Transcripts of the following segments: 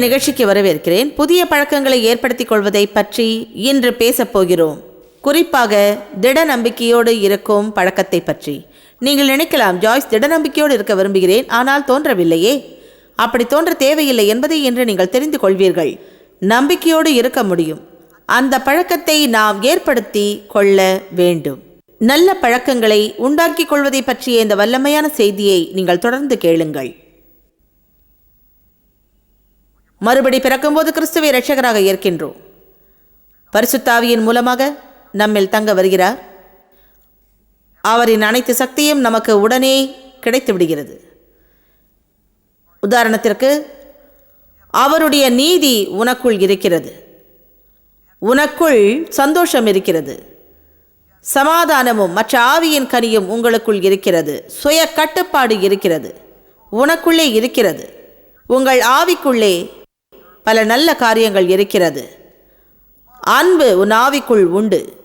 இன்றைய நிகழ்ச்சிக்கு வரவேற்கிறேன். புதிய பழக்கங்களை ஏற்படுத்திக் கொள்வதை பற்றி இன்று பேசப் போகிறோம். குறிப்பாக திட நம்பிக்கையோடு இருக்கும் பழக்கத்தை பற்றி. நீங்கள் நினைக்கலாம் ஜாய்ஸ் திட நம்பிக்கையோடு இருக்க விரும்புகிறேன் ஆனால் தோன்றவில்லையே. அப்படி தோன்ற தேவையில்லை என்பதை இன்று நீங்கள் தெரிந்து கொள்வீர்கள். நம்பிக்கையோடு இருக்க முடியும். அந்த பழக்கத்தை நாம் ஏற்படுத்தி கொள்ள வேண்டும். நல்ல பழக்கங்களை உண்டாக்கிக் கொள்வதை பற்றிய இந்த வல்லமையான செய்தியை நீங்கள் தொடர்ந்து கேளுங்கள். மறுபடி பிறக்கும்போது கிறிஸ்துவை இரட்சகராக ஏற்கின்றோம். பரிசுத்தாவியின் மூலமாக நம்மில் தங்க வருகிறார். அவரின் அனைத்து சக்தியும் நமக்கு உடனே கிடைத்து விடுகிறது. உதாரணத்திற்கு அவருடைய நீதி உனக்குள் இருக்கிறது. உனக்குள் சந்தோஷம் இருக்கிறது. சமாதானமும் மற்ற ஆவியின் கனியும் உங்களுக்குள் இருக்கிறது. சுய கட்டுப்பாடு இருக்கிறது. உனக்குள்ளே இருக்கிறது. உங்கள் ஆவிக்குள்ளே பல நல்ல காரியங்கள் இருக்கிறது. அன்பு உன் ஆவிக்குள் உண்டு.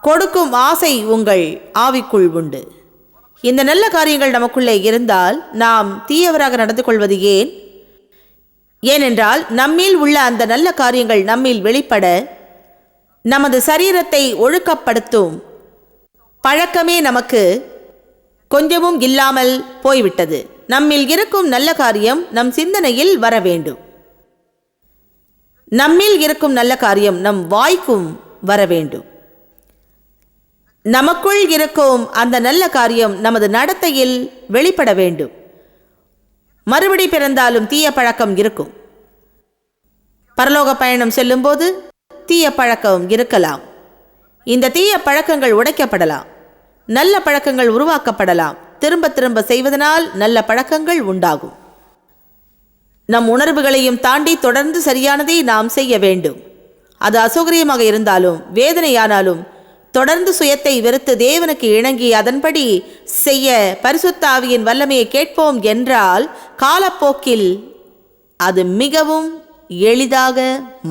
கொடுக்கும் ஆசை உங்கள் ஆவிக்குள் உண்டு. இந்த நல்ல காரியங்கள் நமக்குள்ளே இருந்தால் நாம் தீயவராக நடந்து கொள்வது ஏன்? ஏனென்றால் நம்மில் உள்ள அந்த நல்ல காரியங்கள் நம்மில் வெளிப்பட நமது சரீரத்தை ஒழுக்கப்படுத்தும் பழக்கமே நமக்கு கொஞ்சமும் இல்லாமல் போய்விட்டது. நம்மில் இருக்கும் நல்ல காரியம் நம் சிந்தனையில் வர வேண்டும். நம்மில் இருக்கும் நல்ல காரியம் நம் வாய்க்கும் வர வேண்டும். நமக்குள் இருக்கும் அந்த நல்ல காரியம் நமது நடத்தையில் வெளிப்பட வேண்டும். மறுபடி பிறந்தாலும் தீய பழக்கம் இருக்கும். பரலோக பயணம் செல்லும்போது தீய பழக்கம் இருக்கலாம். இந்த தீய பழக்கங்கள் உடைக்கப்படலாம். நல்ல பழக்கங்கள் உருவாக்கப்படலாம். திரும்ப திரும்ப செய்வதனால் நல்ல பழக்கங்கள் உண்டாகும். நம் உணர்வுகளையும் தாண்டி தொடர்ந்து சரியானதை நாம் செய்ய வேண்டும். அது அசௌகரியமாக இருந்தாலும் வேதனையானாலும் தொடர்ந்து சுயத்தை வெறுத்து தேவனுக்கு இணங்கி அதன்படி செய்ய பரிசுத்தாவியின் வல்லமையை கேட்போம் என்றால் காலப்போக்கில் அது மிகவும் எளிதாக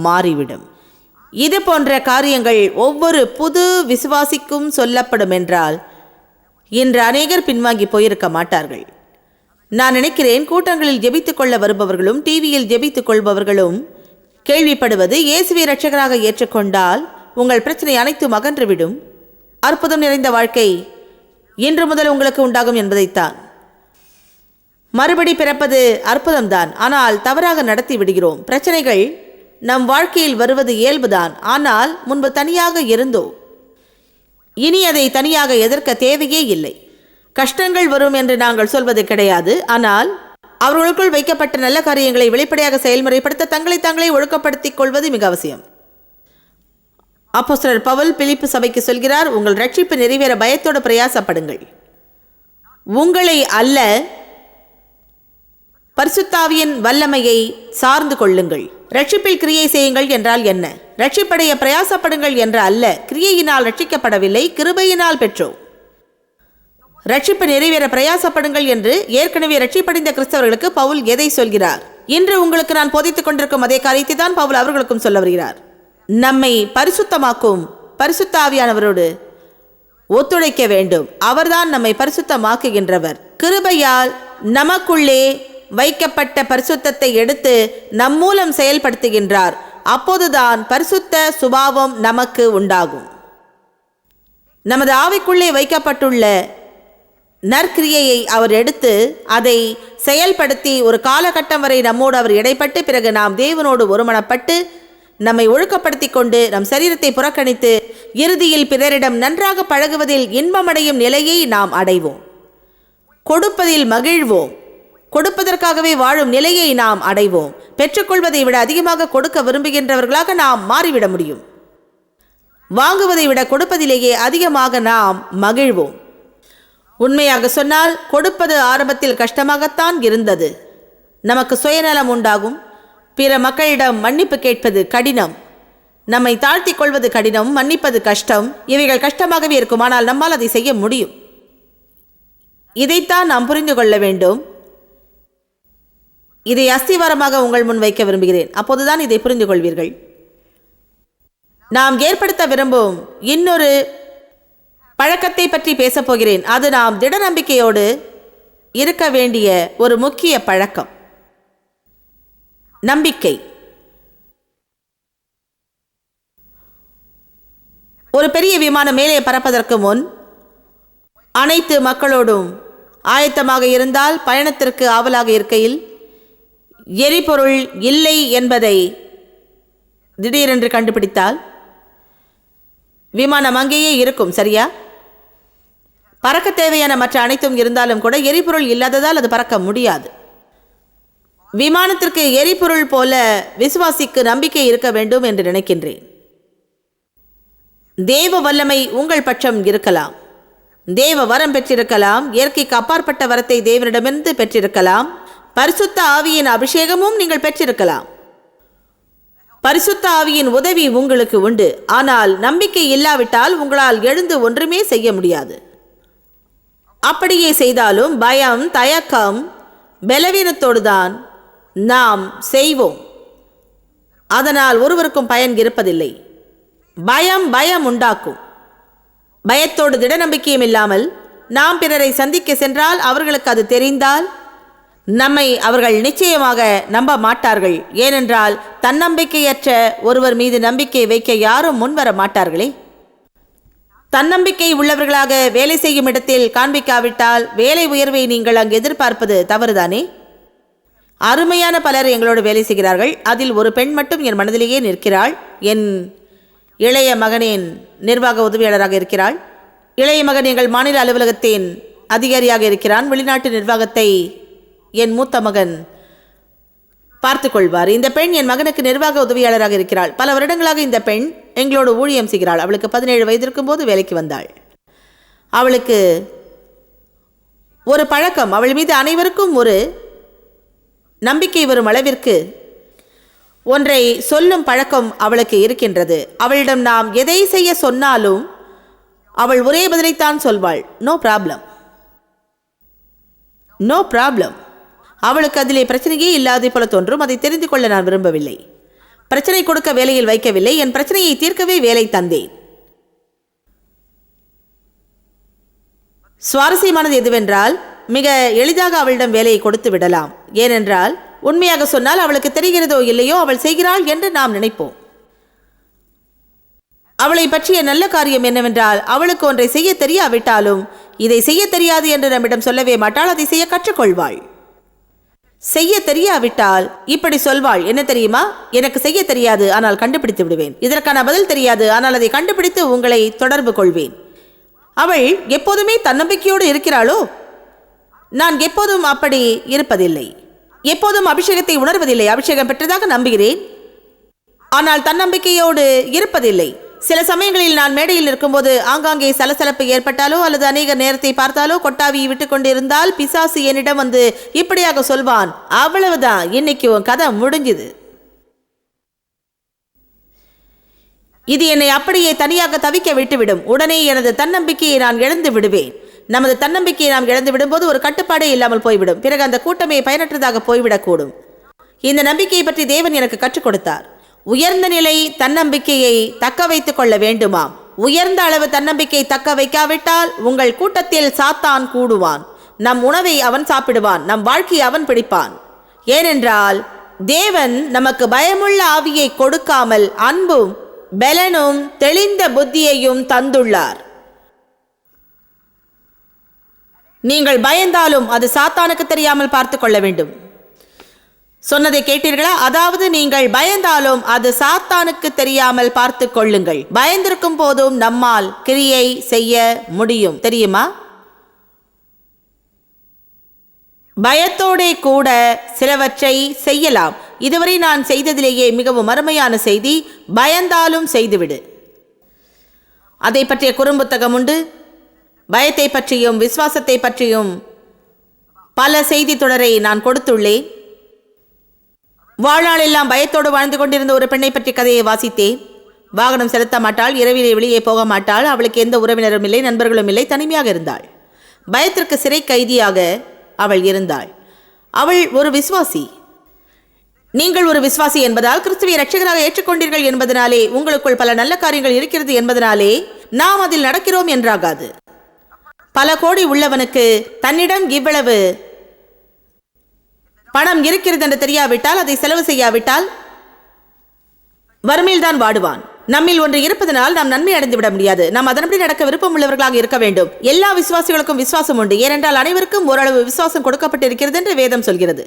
மாறிவிடும். இது போன்ற காரியங்கள் ஒவ்வொரு புது விசுவாசிக்கும் சொல்லப்படும் என்றால் இன்று அநேகர் பின்வாங்கி போயிருக்க மாட்டார்கள். நான் நினைக்கிறேன் கூட்டங்களில் ஜெபித்துக் கொள்ள வருபவர்களும் டிவியில் ஜெபித்துக் கொள்பவர்களும் கேள்விப்படுவது இயேசுவை ரட்சகராக ஏற்றுக்கொண்டால் உங்கள் பிரச்சனை அனைத்தும் அகன்றுவிடும் அற்புதம் நிறைந்த வாழ்க்கை இன்று முதல் உங்களுக்கு உண்டாகும் என்பதைத்தான். மறுபடி பிறப்பது அற்புதம்தான். ஆனால் தவறாக நடத்தி விடுகிறோம். பிரச்சனைகள் நம் வாழ்க்கையில் வருவது இயல்புதான். ஆனால் முன்பு தனியாக இருந்தோம். இனி அதை தனியாக எதிர்க்க தேவையே இல்லை. கஷ்டங்கள் வரும் என்று நாங்கள் சொல்வது கிடையாது. ஆனால் அவர்களுக்குள் வைக்கப்பட்ட நல்ல காரியங்களை வெளிப்படையாக செயல்முறைப்படுத்த தங்களை தாங்களே ஒழுக்கப்படுத்திக் கொள்வது மிக அவசியம். அப்போஸ்தலர் பவுல் பிலிப்பு சபைக்கு சொல்கிறார் உங்கள் ரட்சிப்பு நிறைவேற பயத்தோடு பிரயாசப்படுங்கள். உங்களை அல்ல பரிசுத்தாவியின் வல்லமையை சார்ந்து கொள்ளுங்கள். ரட்சிப்பில் கிரியை செய்யுங்கள் என்றால் என்ன? ரட்சிப்படைய பிரயாசப்படுங்கள் என்ற அல்ல கிரியையினால் ரட்சிக்கப்படவில்லை கிருபையினால் பெற்றோம். ரட்சிப்பு நிறைவேற பிரயாசப்படுங்கள் என்று ஏற்கனவே ரட்சிப்படைந்த கிறிஸ்தவர்களுக்கு பவுல் எதை சொல்கிறார்? இன்று உங்களுக்கு நான் போதித்துக் கொண்டிருக்கும் அதே காரியத்தை தான் பவுல் அவர்களுக்கும் சொல்ல வருகிறார். நம்மை பரிசுத்தமாக்கும் பரிசுத்த ஆவியானவரோடு ஒத்துழைக்க வேண்டும். அவர்தான் நம்மை பரிசுத்தமாக்குகின்றவர். கிருபையால் நமக்குள்ளே வைக்கப்பட்ட பரிசுத்தத்தை எடுத்து நம் மூலம் செயல்படுத்துகின்றார். அப்போதுதான் பரிசுத்த சுபாவம் நமக்கு உண்டாகும். நமது ஆவிக்குள்ளே வைக்கப்பட்டுள்ள நற்கிரியையை அவர் எடுத்து அதை செயல்படுத்தி ஒரு காலகட்டம் வரை நம்மோடு அவர் இடைப்பட்டு பிறகு நாம் தேவனோடு ஒருமனப்பட்டு நம்மை ஒழுக்கப்படுத்தி கொண்டு நம் சரீரத்தை புறக்கணித்து இறுதியில் பிறரிடம் நன்றாக பழகுவதில் இன்பமடையும் நிலையை நாம் அடைவோம். கொடுப்பதில் மகிழ்வோம். கொடுப்பதற்காகவே வாழும் நிலையை நாம் அடைவோம். பெற்றுக்கொள்வதை விட அதிகமாக கொடுக்க விரும்புகின்றவர்களாக நாம் மாறிவிட முடியும். வாங்குவதை விட கொடுப்பதிலேயே அதிகமாக நாம் மகிழ்வோம். உண்மையாக சொன்னால் கொடுப்பது ஆரம்பத்தில் கஷ்டமாகத்தான் இருந்தது. நமக்கு சுயநலம் உண்டாகும். பிற மக்களிடம் மன்னிப்பு கேட்பது கடினம். நம்மை தாழ்த்திக் கொள்வது கடினம் மன்னிப்பது கஷ்டம். இவைகள் கஷ்டமாகவே இருக்கும் ஆனால் நம்மால் அதை செய்ய முடியும். இதைத்தான் நாம் புரிந்து கொள்ள வேண்டும். இதை அஸ்திவாரமாக உங்கள் முன் வைக்க விரும்புகிறேன். அப்போதுதான் இதை புரிந்து கொள்வீர்கள் நாம் ஏற்படுத்த விரும்பும் இன்னொரு பழக்கத்தை பற்றி பேசப் போகிறேன். அது நாம் திட நம்பிக்கையோடு இருக்க வேண்டிய ஒரு முக்கிய பழக்கம். நம்பிக்கை. ஒரு பெரிய விமானம் மேலே பறப்பதற்கு முன் அனைத்து மக்களோடும் ஆயத்தமாக இருந்தால் பயணத்திற்கு ஆவலாக இருக்கையில் எரிபொருள் இல்லை என்பதை திடீரென்று கண்டுபிடித்தால் விமானம் அங்கேயே இருக்கும் சரியா? பறக்க தேவையான மற்ற அனைத்தும் இருந்தாலும் கூட எரிபொருள் இல்லாததால் அது பறக்க முடியாது. விமானத்திற்கு எரிபொருள் போல விசுவாசிக்கு நம்பிக்கை இருக்க வேண்டும் என்று நினைக்கின்றேன். தேவ வல்லமை உங்கள் பட்சம் இருக்கலாம். தேவ வரம் பெற்றிருக்கலாம். இயற்கைக்கு அப்பாற்பட்ட வரத்தை தேவனிடமிருந்து பெற்றிருக்கலாம். பரிசுத்த ஆவியின் அபிஷேகமும் நீங்கள் பெற்றிருக்கலாம். பரிசுத்த ஆவியின் உதவி உங்களுக்கு உண்டு. ஆனால் நம்பிக்கை இல்லாவிட்டால் உங்களால் எழுந்து ஒன்றுமே செய்ய முடியாது. அப்படியே செய்தாலும் பயம் தயக்கம் பலவீனத்தோடுதான் நாம் செய்வோம். அதனால் ஒருவருக்கும் பயன் இருப்பதில்லை. பயம் பயம் உண்டாக்கும். பயத்தோடு திட நம்பிக்கையும் இல்லாமல் நாம் பிறரை சந்திக்க சென்றால் அவர்களுக்கு அது தெரிந்தால் நம்மை அவர்கள் நிச்சயமாக நம்ப மாட்டார்கள் ஏனென்றால் தன்னம்பிக்கையற்ற ஒருவர் மீது நம்பிக்கை வைக்க யாரும் முன்வர மாட்டார்களே. தன்னம்பிக்கை உள்ளவர்களாக வேலை செய்யும் இடத்தில் காண்பிக்காவிட்டால் வேலை உயர்வை நீங்கள் அங்கு எதிர்பார்ப்பது தவறுதானே? அருமையான பலர் எங்களோடு வேலை செய்கிறார்கள். அதில் ஒரு பெண் மட்டும் என் மனதிலேயே நிற்கிறாள். என் இளைய மகனின் நிர்வாக உதவியாளராக இருக்கிறாள். இளைய மகன் எங்கள் மாநில அலுவலகத்தின் அதிகாரியாக இருக்கிறான். வெளிநாட்டு நிர்வாகத்தை என் மூத்த மகன். பார்த்து கொள்வார் இந்த பெண் என் மகனுக்கு நிர்வாக உதவியாளராக இருக்கிறாள். பல வருடங்களாக இந்த பெண் எங்களோடு ஊழியம் செய்கிறாள். அவளுக்கு பதினேழு வயதிருக்கும் போது வேலைக்கு வந்தாள். அவளுக்கு ஒரு பழக்கம். அவள் மீது அனைவருக்கும் ஒரு நம்பிக்கை வரும் அளவிற்கு ஒன்றை சொல்லும் பழக்கம் அவளுக்கு இருக்கின்றது. அவளிடம் நாம் எதை செய்ய சொன்னாலும் அவள் ஒரே பதிலைத்தான் சொல்வாள். நோ ப்ராப்ளம் நோ ப்ராப்ளம் அவளுக்கு அதிலே பிரச்சனையே இல்லாது போல தோன்றும். அதை தெரிந்து கொள்ள நான் விரும்பவில்லை. பிரச்சனை கொடுக்க வேலையில் வைக்கவில்லை. என் பிரச்சனையை தீர்க்கவே வேலை தந்தேன். சுவாரஸ்யமானது எதுவென்றால் மிக எளிதாக அவளிடம் வேலையை கொடுத்து விடலாம். ஏனென்றால் உண்மையாக சொன்னால் அவளுக்கு தெரிகிறதோ இல்லையோ அவள் செய்கிறாள் என்று நாம் நினைப்போம். அவளை பற்றிய நல்ல காரியம் என்னவென்றால் அவளுக்கு ஒன்றை செய்ய தெரியாவிட்டாலும் இதை செய்ய தெரியாது என்று நம்மிடம் சொல்லவே மாட்டாள். அதை செய்ய கற்றுக்கொள்வாள். செய்ய தெரியாவிட்டால் இப்படி சொல்வாள். என்ன தெரியுமா? எனக்கு செய்ய தெரியாது ஆனால் கண்டுபிடித்து விடுவேன். இதற்கான பதில் தெரியாது ஆனால் அதை கண்டுபிடித்து உங்களை தொடர்பு கொள்வேன். அவள் எப்போதுமே தன்னம்பிக்கையோடு இருக்கிறாளோ? நான் எப்போதும் அப்படி இருப்பதில்லை. எப்போதும் அபிஷேகத்தை உணர்வதில்லை. அபிஷேகம் பெற்றதாக நம்புகிறேன். ஆனால் தன்னம்பிக்கையோடு இருப்பதில்லை. சில சமயங்களில் நான் மேடையில் இருக்கும்போது ஆங்காங்கே சலசலப்பு ஏற்பட்டாலோ அல்லது அநேக நேரத்தை பார்த்தாலோ கொட்டாவி விட்டு கொண்டிருந்தால் பிசாசு என்னிடம் வந்து இப்படியாக சொல்வான் அவ்வளவுதான் இன்னைக்கு உன் கதை முடிஞ்சுது. இது என்னை அப்படியே தனியாக தவிக்க விட்டுவிடும். உடனே எனது தன்னம்பிக்கையை நான் இழந்து விடுவேன். நமது தன்னம்பிக்கையை நாம் இழந்து விடும்போது ஒரு கட்டுப்பாடே இல்லாமல் போய்விடும். பிறகு அந்த கூட்டமே பயனற்றதாக போய்விடக்கூடும். இந்த நம்பிக்கையை பற்றி தேவன் எனக்கு கற்றுக் கொடுத்தார். உயர்ந்த நிலை தன்னம்பிக்கையை தக்க வைத்துக் கொள்ள வேண்டுமாம். உயர்ந்த அளவு தன்னம்பிக்கை தக்க வைக்காவிட்டால் உங்கள் கூட்டத்தில் சாத்தான் கூடுவான். நம் உணவை அவன் சாப்பிடுவான் நம் வாழ்க்கையை அவன் பிடிப்பான். ஏனென்றால் தேவன் நமக்கு பயமுள்ள ஆவியை கொடுக்காமல் அன்பும் பெலனும் தெளிந்த புத்தியையும் தந்துள்ளார். நீங்கள் பயந்தாலும் அது சாத்தானுக்கு தெரியாமல் பார்த்து கொள்ள வேண்டும். சொன்னதை கேட்டீர்களா? அதாவது நீங்கள் பயந்தாலும் அது சாத்தானுக்கு தெரியாமல் பார்த்து கொள்ளுங்கள். பயந்திருக்கும் போதும் நம்மால் கிரியை செய்ய முடியும். தெரியுமா? பயத்தோடே கூட சிலவற்றை செய்யலாம். இதுவரை நான் செய்ததிலேயே மிகவும் அருமையான செய்தி பயந்தாலும் செய்துவிடு. அதை பற்றிய குறும்புத்தகம் உண்டு. பயத்தை பற்றியும் விசுவாசத்தை பற்றியும் பல செய்தி தொடரை நான் கொடுத்துள்ளேன். வாழ்நாள் எல்லாம் பயத்தோடு வாழ்ந்து கொண்டிருந்த ஒரு பெண்ணை பற்றி கதையை வாசித்தேன் வாகனம் செலுத்த மாட்டாள் இரவிலே வெளியே போக மாட்டாள் அவளுக்கு எந்த உறவினரும் இல்லை நண்பர்களும் இல்லை தனிமையாக இருந்தாள். பயத்திற்கு சிறை கைதியாக அவள் இருந்தாள். அவள் ஒரு விசுவாசி. நீங்கள் ஒரு விசுவாசி என்பதால் கிறிஸ்துவை ரட்சகராக ஏற்றுக்கொண்டீர்கள் என்பதனாலே உங்களுக்குள் பல நல்ல காரியங்கள் இருக்கிறது என்பதனாலே நாம் அதில் நடக்கிறோம் என்றாகாது. பல கோடி உள்ளவனுக்கு தன்னிடம் இவ்வளவு பணம் இருக்கிறது என்று தெரியாவிட்டால் அதை செலவு செய்யாவிட்டால் வறுமையில் தான் வாடுவான். நம்மில் ஒன்று இருப்பதனால் நாம் நன்மை அடைந்து விட முடியாது. நாம் அதன்படி நடக்க விருப்பம் உள்ளவர்களாக இருக்க வேண்டும். எல்லா விசுவாசிகளுக்கும் விசுவாசம் உண்டு. ஏனென்றால் அனைவருக்கும் ஓரளவு விசுவாசம் கொடுக்கப்பட்டிருக்கிறது என்று வேதம் சொல்கிறது.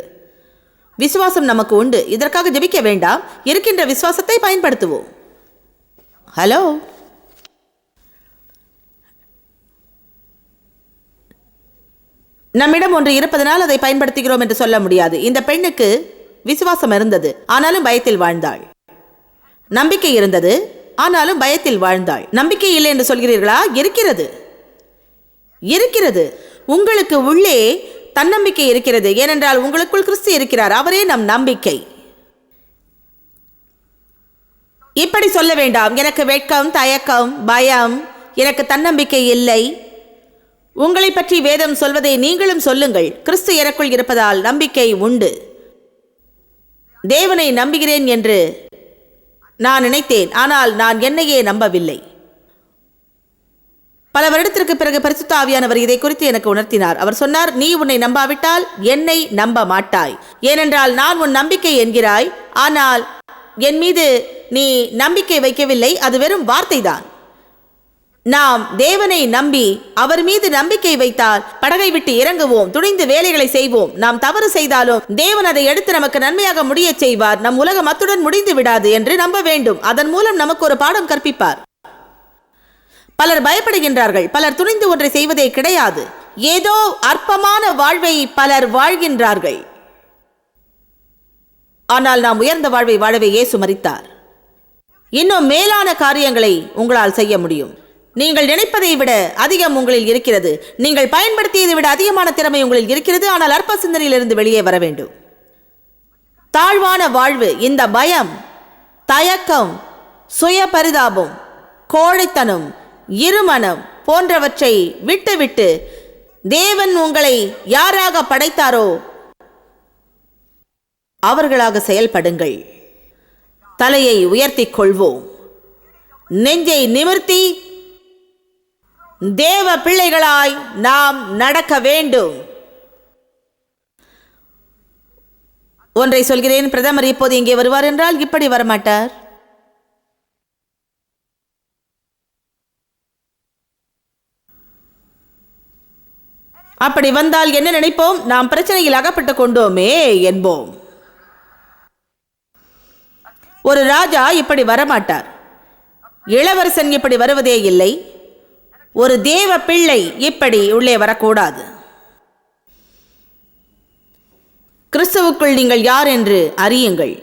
விசுவாசம் நமக்கு உண்டு. இதற்காக ஜெபிக்க வேண்டாம். இருக்கின்ற விசுவாசத்தை பயன்படுத்துவோம். ஹலோ? நம்மிடம் ஒன்று இருப்பதனால் அதை பயன்படுத்துகிறோம் என்று சொல்ல முடியாது. இந்த பெண்ணுக்கு விசுவாசம் இருந்தது. ஆனாலும் பயத்தில் வாழ்ந்தாள். நம்பிக்கை இருந்தது. ஆனாலும் பயத்தில் வாழ்ந்தாள். நம்பிக்கை இல்லை என்று சொல்கிறீர்களா? இருக்கிறது. இருக்கிறது. உங்களுக்கு உள்ளே தன்னம்பிக்கை இருக்கிறது. ஏனென்றால் உங்களுக்குள் கிறிஸ்து இருக்கிறார். அவரே நம் நம்பிக்கை. இப்படி சொல்ல வேண்டாம். எனக்கு வெட்கம் தயக்கம் பயம் எனக்கு தன்னம்பிக்கை இல்லை. உங்களை பற்றி வேதம் சொல்வதை நீங்களும் சொல்லுங்கள். கிறிஸ்து எனக்குள் இருப்பதால் நம்பிக்கை உண்டு. தேவனை நம்புகிறேன் என்று நான் நினைத்தேன். ஆனால் நான் என்னையே நம்பவில்லை. பல வருடத்திற்கு பிறகு பரிசுத்தாவியானவர் இதை குறித்து எனக்கு உணர்த்தினார். அவர் சொன்னார் நீ உன்னை நம்பாவிட்டால் என்னை நம்ப மாட்டாய். ஏனென்றால் நான் உன் நம்பிக்கை என்கிறாய். ஆனால் என் மீது நீ நம்பிக்கை வைக்கவில்லை. அது வெறும் வார்த்தைதான். நாம் தேவனை நம்பி அவர் மீது நம்பிக்கை வைத்தால் படகை விட்டு இறங்குவோம் துணிந்து வேலைகளை செய்வோம். நாம் தவறு செய்தாலும் தேவன் அதை எடுத்து நமக்கு நன்மையாக முடியச் செய்வார். நம் உலகம் அத்துடன் முடிந்து விடாது என்று நம்ப வேண்டும். அதன் மூலம் நமக்கு ஒரு பாடம் கற்பிப்பார். பலர் பயப்படுகின்றார்கள். பலர் துணிந்து ஒன்றை செய்வதே கிடையாது. ஏதோ அற்பமான வாழ்வை பலர் வாழ்கின்றார்கள். ஆனால் நாம் உயர்ந்த வாழ்வை வாழவே இயேசு மறித்தார் இன்னும் மேலான காரியங்களை உங்களால் செய்ய முடியும். நீங்கள் நினைப்பதை விட அதிகம் உங்களில் இருக்கிறது. நீங்கள் பயன்படுத்தியதை விட அதிகமான திறமை உங்களில் இருக்கிறது. ஆனால் அற்ப சிந்தனையிலிருந்து வெளியே வர வேண்டும். தாழ்வான வாழ்வு இந்த பயம் தயக்கம் சுய பரிதாபம் கோழைத்தனம் இருமனம் போன்றவற்றை விட்டுவிட்டு தேவன் உங்களை யாராக படைத்தாரோ அவர்களாக செயல்படுங்கள். தலையை உயர்த்திக் கொள்வோம். நெஞ்சை நிமிர்த்தி தேவ பிள்ளைகளாய் நாம் நடக்க வேண்டும். ஒன்றை சொல்கிறேன் பிரதமர் இப்போது இங்கே வருவார் என்றால் இப்படி வரமாட்டார். அப்படி வந்தால் என்ன நினைப்போம்? நாம் பிரச்சனையில் அகப்பட்டு கொண்டோமே என்போம். ஒரு ராஜா இப்படி வரமாட்டார். இளவரசன் இப்படி வருவதே இல்லை. ஒரு தேவ பிள்ளை இப்படி உள்ளே வரக்கூடாது. கிறிஸ்துவுக்குள் நீங்கள் யார் என்று அறியுங்கள்.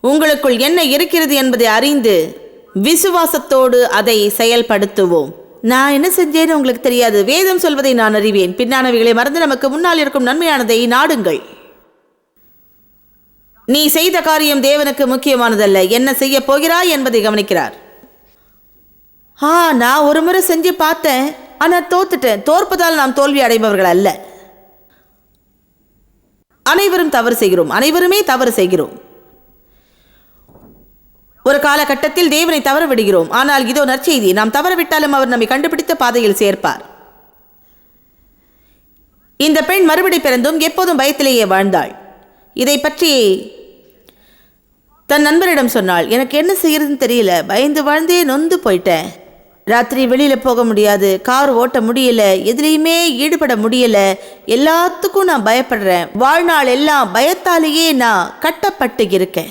உங்களுக்குள் என்ன இருக்கிறது என்பதை அறிந்து விசுவாசத்தோடு அதை செயல்படுத்துவோம். நான் என்ன செஞ்சேன்னு உங்களுக்கு தெரியாது. வேதம் சொல்வதை நான் அறிவேன். பின்னானவைகளை மறந்து நமக்கு முன்னால் இருக்கும் நன்மையானதை நாடுங்கள். நீ செய்த காரியம் தேவனுக்கு முக்கியமானதல்ல. என்ன செய்ய போகிறாய் என்பதை கவனிக்கிறார். ஆ நான் ஒரு முறை செஞ்சு பார்த்தேன். ஆனால் தோத்துட்டேன். தோற்பதால் நாம் தோல்வி அடைபவர்கள் அல்ல. அனைவரும் தவறு செய்கிறோம். அனைவருமே தவறு செய்கிறோம். ஒரு காலகட்டத்தில் தேவனை தவற விடுகிறோம். ஆனால் இதோ நற்செய்தி. நாம் தவறவிட்டாலும் அவர் நம்மை கண்டுபிடித்த பாதையில் சேர்ப்பார். இந்த பெண் மறுபடி பிறந்தும் எப்போதும் பயத்திலேயே வாழ்ந்தாள். இதை பற்றி தன் நண்பரிடம் சொன்னாள். எனக்கு என்ன செய்யறதுன்னு தெரியல. பயந்து வாழ்ந்தே நொந்து போயிட்டேன். ராத்திரி வெளியில் போக முடியாது. கார் ஓட்ட முடியல. எதுலேயுமே ஈடுபட முடியல. எல்லாத்துக்கும் நான் பயப்படுறேன். வாழ்நாள் எல்லாம் பயத்தாலேயே நான் கட்டப்பட்டு இருக்கேன்.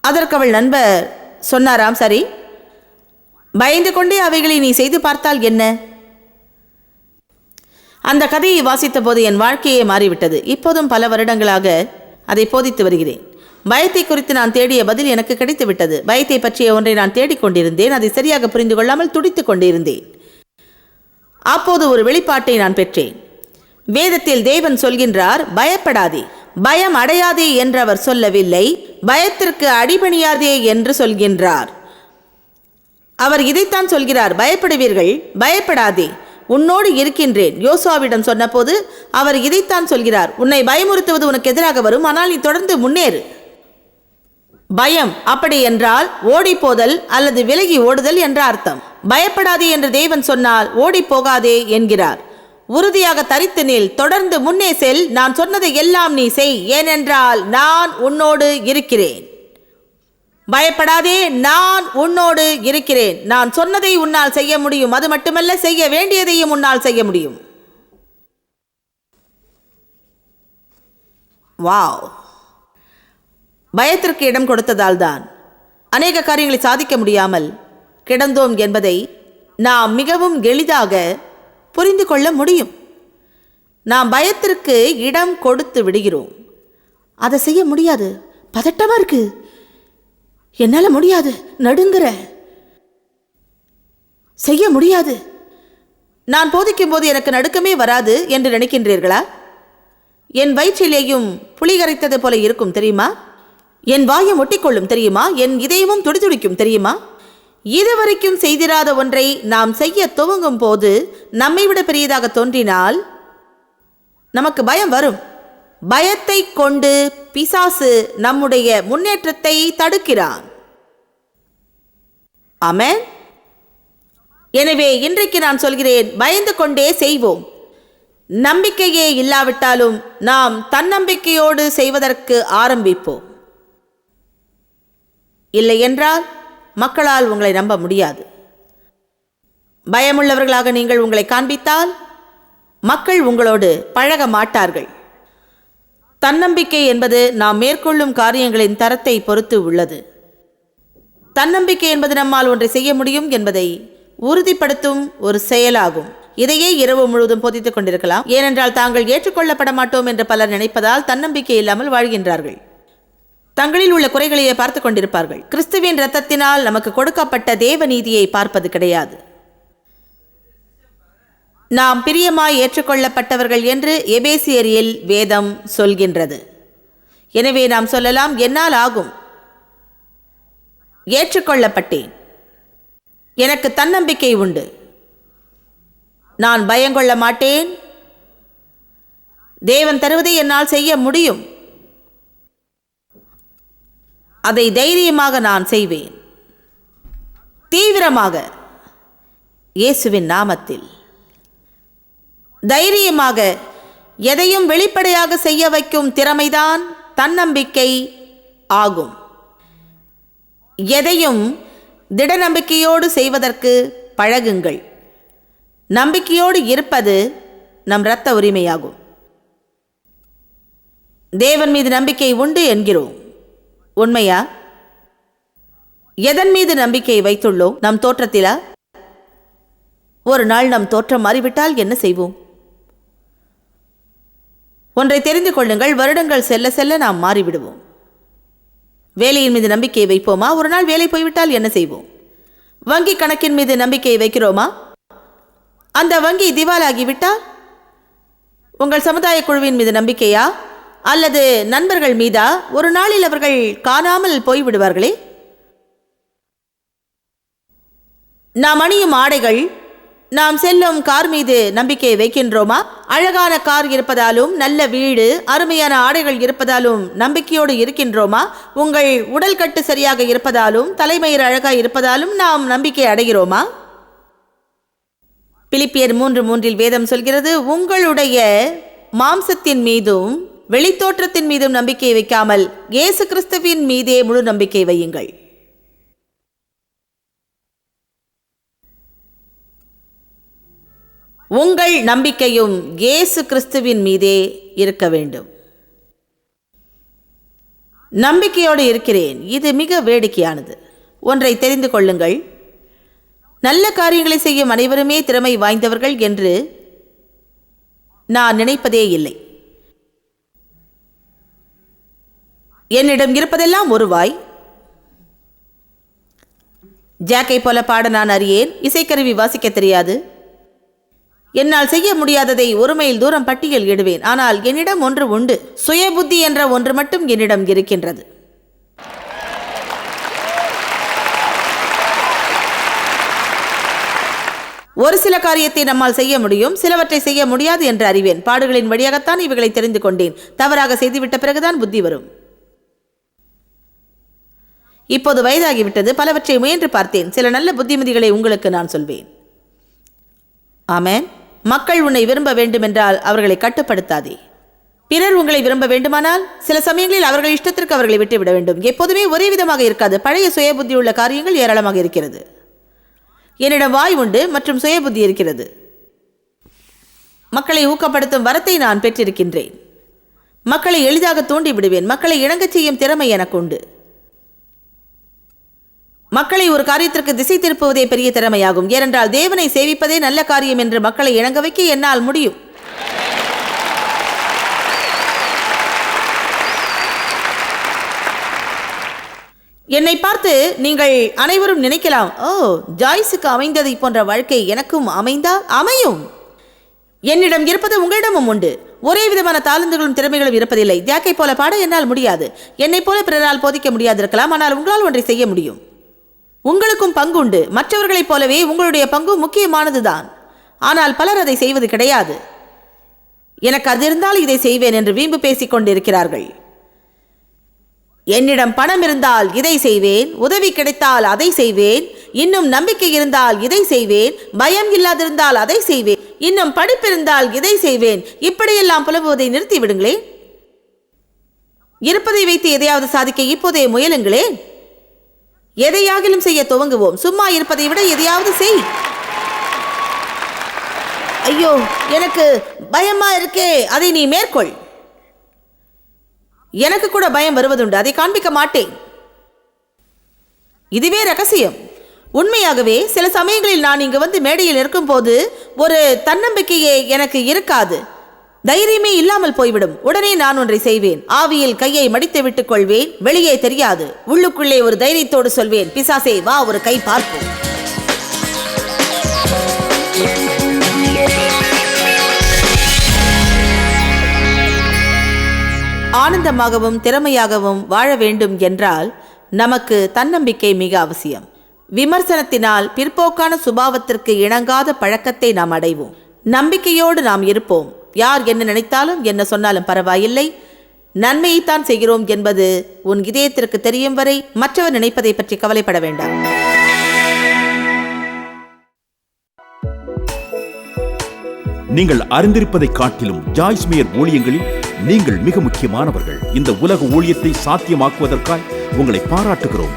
அதற்கு அவள் நண்பர் சொன்னாராம் சரி. பயந்து கொண்டே அவைகளை நீ செய்து பார்த்தால் என்ன? அந்த கதையை வாசித்த போது என் வாழ்க்கையே மாறிவிட்டது. இப்போதும் பல வருடங்களாக அதை போதித்து வருகிறேன். பயத்தை குறித்து நான் தேடிய பதில் எனக்கு கிடைத்துவிட்டது. பயத்தை பற்றிய ஒன்றை நான் தேடிக்கொண்டிருந்தேன் அதை சரியாக புரிந்து கொள்ளாமல் துடித்துக் கொண்டிருந்தேன். அப்போது ஒரு வெளிப்பாட்டை நான் பெற்றேன். வேதத்தில் தேவன் சொல்கின்றார் பயப்படாதே. பயம் அடையாதே என்று அவர் சொல்லவில்லை. பயத்திற்கு அடிபணியாதே என்று சொல்கின்றார். அவர் இதைத்தான் சொல்கிறார் பயப்படுவீர்கள் பயப்படாதே. உன்னோடு இருக்கின்றேன். யோசுவாவிடம் சொன்னபோது அவர் இதைத்தான் சொல்கிறார் உன்னை பயமுறுத்துவது உனக்கு எதிராக வரும் ஆனால் நீ தொடர்ந்து முன்னேறு. பயம் அப்படி என்றால் ஓடிப்போதல் அல்லது விலகி ஓடுதல் என்ற அர்த்தம். பயப்படாதே என்று தேவன் சொன்னால் ஓடி போகாதே என்கிறார். உறுதியாக தரித்து நில் தொடர்ந்து முன்னே செல் நான் சொன்னதை எல்லாம் நீ செய் ஏனென்றால் நான் உன்னோடு இருக்கிறேன். பயப்படாதே நான் உன்னோடு இருக்கிறேன். நான் சொன்னதை உன்னால் செய்ய முடியும் அது மட்டுமல்ல செய்ய வேண்டியதையும் உன்னால் செய்ய முடியும். வாவ். பயத்திற்கு இடம் கொடுத்ததால் தான் அநேக காரியங்களை சாதிக்க முடியாமல் கிடந்தோம் என்பதை நாம் மிகவும் எளிதாக புரிந்து கொள்ள முடியும். நாம் பயத்திற்கு இடம் கொடுத்து விடுகிறோம். அதை செய்ய முடியாது. பதட்டமாக இருக்கு. என்னால் முடியாது. நடுங்கிற. செய்ய முடியாது. நான் போதிக்கும் போது எனக்கு நடுக்கமே வராது என்று நினைக்கின்றீர்களா? என் வயிற்றிலேயும் புளி கரைத்தது போல இருக்கும் தெரியுமா? என் வாயம் ஒட்டிக்கொள்ளும் தெரியுமா? என் இதயமும் துடிதுடிக்கும் தெரியுமா? இதுவரைக்கும் செய்திராத ஒன்றை நாம் செய்ய துவங்கும் போது நம்மை விட பெரியதாக தோன்றினால் நமக்கு பயம் வரும். பயத்தை கொண்டு பிசாசு நம்முடைய முன்னேற்றத்தை தடுக்கிறான். அமேன் எனவே இன்றைக்கு நான் சொல்கிறேன் பயந்து கொண்டே செய்வோம். நம்பிக்கையே இல்லாவிட்டாலும் நாம் தன்னம்பிக்கையோடு செய்வதற்கு ஆரம்பிப்போம். இல்லை என்றால் மக்களால் உங்களை நம்ப முடியாது. பயமுள்ளவர்களாக நீங்கள் உங்களை காண்பித்தால் மக்கள் உங்களோடு பழக மாட்டார்கள். தன்னம்பிக்கை என்பது நாம் மேற்கொள்ளும் காரியங்களின் தரத்தை பொறுத்து உள்ளது. தன்னம்பிக்கை என்பது நம்மால் ஒன்றை செய்ய முடியும் என்பதை உறுதிப்படுத்தும் ஒரு செயலாகும். இதையே இரவு முழுவதும் பொதித்துக் கொண்டிருக்கலாம். ஏனென்றால் தாங்கள் ஏற்றுக்கொள்ளப்பட மாட்டோம் என்று பலர் நினைப்பதால் தன்னம்பிக்கை இல்லாமல் வாழ்கின்றார்கள். தங்களில் உள்ள குறைகளையே பார்த்து கொண்டிருப்பார்கள். கிறிஸ்துவின் இரத்தத்தினால் நமக்கு கொடுக்கப்பட்ட தேவ நீதியை பார்ப்பது கிடையாது. நாம் பிரியமாய் ஏற்றுக்கொள்ளப்பட்டவர்கள் என்று எபேசியரியில் வேதம் சொல்கின்றது. எனவே நாம் சொல்லலாம் என்னால் ஆகும். ஏற்றுக்கொள்ளப்பட்டேன். எனக்கு தன்னம்பிக்கை உண்டு. நான் பயங்கொள்ள மாட்டேன். தேவன் தருவதை என்னால் செய்ய முடியும். அதை தைரியமாக நான் செய்வேன். தீவிரமாக இயேசுவின் நாமத்தில். தைரியமாக எதையும் வெளிப்படையாக செய்ய வைக்கும் திறமைதான் தன்னம்பிக்கை ஆகும். எதையும் திட நம்பிக்கையோடு செய்வதற்கு பழகுங்கள். நம்பிக்கையோடு இருப்பது நம் இரத்த உரிமையாகும். தேவன் மீது நம்பிக்கை உண்டு என்கிறோம். உண்மையா? எதன் மீது நம்பிக்கை வைத்துள்ளோம் நம் தோற்றத்திலா? ஒரு நாள் நம் தோற்றம் மாறிவிட்டால் என்ன செய்வோம்? ஒன்றை தெரிந்து கொள்ளுங்கள் வருடங்கள் செல்ல செல்ல நாம் மாறிவிடுவோம். வேலையின் மீது நம்பிக்கை வைப்போமா? ஒரு நாள் வேலை போய்விட்டால் என்ன செய்வோம்? வங்கி கணக்கின் மீது நம்பிக்கை வைக்கிறோமா? அந்த வங்கி திவாலாகிவிட்டால் உங்கள் சமுதாய குழுவின் மீது நம்பிக்கையா? அல்லது நண்பர்கள் மீதா ஒரு நாளில் அவர்கள் காணாமல் போய்விடுவார்களே? நாம் அணியும் ஆடைகள் நாம் செல்லும் கார் மீது நம்பிக்கை வைக்கின்றோமா? அழகான கார் இருப்பதாலும் நல்ல வீடு அருமையான ஆடைகள் இருப்பதாலும் நம்பிக்கையோடு இருக்கின்றோமா? உங்கள் உடல் கட்டு சரியாக இருப்பதாலும் தலைமயிர் அழகாக இருப்பதாலும் நாம் நம்பிக்கை அடைகிறோமா? பிலிப்பியர் மூன்று மூன்றில் வேதம் சொல்கிறது உங்களுடைய மாம்சத்தின் மீதும் வெளித்தோற்றத்தின் மீதும் நம்பிக்கை வைக்காமல் இயேசு கிறிஸ்துவின் மீதே முழு நம்பிக்கை வையுங்கள். உங்கள் நம்பிக்கையும் இயேசு கிறிஸ்துவின் மீதே இருக்க வேண்டும். நம்பிக்கையோடு இருக்கிறேன். இது மிக வேடிக்கையானது. ஒன்றை தெரிந்து கொள்ளுங்கள். நல்ல காரியங்களை செய்யும் அனைவருமே திறமை வாய்ந்தவர்கள் என்று நான் நினைப்பதே இல்லை. என்னிடம் இருப்பதெல்லாம் ஒரு வாய். ஜாக்கை போல பாட நான் அறியேன். இசைக்கருவி வாசிக்க தெரியாது. என்னால் செய்ய முடியாததை ஒரு மைல் தூரம் பட்டியல் இடுவேன். ஆனால் என்னிடம் ஒன்று உண்டு. சுயபுத்தி என்ற ஒன்று மட்டும் என்னிடம் இருக்கின்றது. ஒரு சில காரியத்தை நம்மால் செய்ய முடியும். சிலவற்றை செய்ய முடியாது என்று அறிவேன். பாடுகளின் வழியாகத்தான் இவைகளை தெரிந்து கொண்டேன். தவறாக செய்துவிட்ட பிறகுதான் புத்தி வரும். இப்போது வயதாகிவிட்டது பலவற்றை முயன்று பார்த்தேன். சில நல்ல புத்திமதிகளை உங்களுக்கு நான் சொல்வேன். ஆமேன். மக்கள் உன்னை விரும்ப வேண்டுமென்றால் அவர்களை கட்டுப்படுத்தாதே. பிறர் உங்களை விரும்ப வேண்டுமானால் சில சமயங்களில் அவர்கள் இஷ்டத்திற்கு அவர்களை விட்டுவிட வேண்டும். எப்போதுமே ஒரே விதமாக இருக்காது. பழைய சுயபுத்தி உள்ள காரியங்கள் ஏராளமாக இருக்கிறது. என்னிடம் வாய் உண்டு மற்றும் சுயபுத்தி இருக்கிறது. மக்களை ஊக்கப்படுத்தும் வரத்தை நான் பெற்றிருக்கின்றேன். மக்களை எளிதாக தூண்டி விடுவேன் மக்களை இணங்கச் செய்யும் திறமை எனக்கு உண்டு. மக்களை ஒரு காரியத்திற்கு திசை திருப்புவதே பெரிய திறமையாகும். ஏனென்றால் தேவனை சேவிப்பதே நல்ல காரியம் என்று மக்களை இணங்க வைக்க என்னால் முடியும். என்னை பார்த்து நீங்கள் அனைவரும் நினைக்கலாம் ஓ ஜாய்ஸுக்கு அமைந்ததை போன்ற வாழ்க்கை எனக்கும் அமைந்தால் அமையும். என்னிடம் இருப்பது உங்களிடமும் உண்டு. ஒரே விதமான தாளந்துகளும் திறமைகளும் இருப்பதில்லை. தியாக்கை போல பாட என்னால் முடியாது. என்னைப் போல பிறரால் போதிக்க முடியாதிருக்கலாம். ஆனால் உங்களால் ஒன்றை செய்ய முடியும். உங்களுக்கும் பங்கு உண்டு மற்றவர்களைப் போலவே உங்களுடைய பங்கு முக்கியமானதுதான். ஆனால் பலர் அதை செய்வது கிடையாது. எனக்கு அது இருந்தால் இதை செய்வேன் என்று வீம்பு பேசிக் கொண்டிருக்கிறார்கள். என்னிடம் பணம் இருந்தால் இதை செய்வேன். உதவி கிடைத்தால் அதை செய்வேன். இன்னும் நம்பிக்கை இருந்தால் இதை செய்வேன். பயம் இல்லாதிருந்தால் அதை செய்வேன். இன்னும் படிப்பிருந்தால் இதை செய்வேன். இப்படியெல்லாம் புலம்புவதை நிறுத்திவிடுங்களேன் இருப்பதை வைத்து எதையாவது சாதிக்க இப்போதே முயலுங்களேன். எதையாகிலும் செய்ய துவங்குவோம். சும்மா இருப்பதை விட எதையாவது செய். ஐயோ எனக்கு பயமா இருக்கே. அதை நீ மேற்கொள். எனக்கு கூட பயம் வருவதுண்டு. அதை காண்பிக்க மாட்டேன். இதுவே ரகசியம். உண்மையாகவே சில சமயங்களில் நான் இங்கு வந்து மேடையில் இருக்கும்போது ஒரு தன்னம்பிக்கையே எனக்கு இருக்காது. தைரியமே இல்லாமல் போய்விடும். உடனே நான் ஒன்றை செய்வேன். ஆவியில் கையை மடித்து விட்டுக் கொள்வேன். வெளியே தெரியாது. உள்ளுக்குள்ளே ஒரு தைரியத்தோடு சொல்வேன். பிசாசே வா ஒரு கை பார்ப்போம். ஆனந்தமாகவும் திறமையாகவும் வாழ வேண்டும் என்றால் நமக்கு தன்னம்பிக்கை மிக அவசியம். விமர்சனத்தினால் பிற்போக்கான சுபாவத்திற்கு இணங்காத பழக்கத்தை நாம் அடைவோம். நம்பிக்கையோடு நாம் இருப்போம். யார் என்ன நினைத்தாலும் என்ன சொன்னாலும் பரவாயில்லை. நன்மையைத்தான் செய்கிறோம் என்பது உன் இதயத்திற்கு தெரியும் வரை மற்றவர் நினைப்பதை பற்றி கவலைப்பட வேண்டாம். நீங்கள் அறிந்திருப்பதை காட்டிலும் ஜாய்ஸ்மியர் ஊழியங்களில் நீங்கள் மிக முக்கியமானவர்கள். இந்த உலக ஊழியத்தை சாத்தியமாக்குவதற்காய் உங்களை பாராட்டுகிறோம்.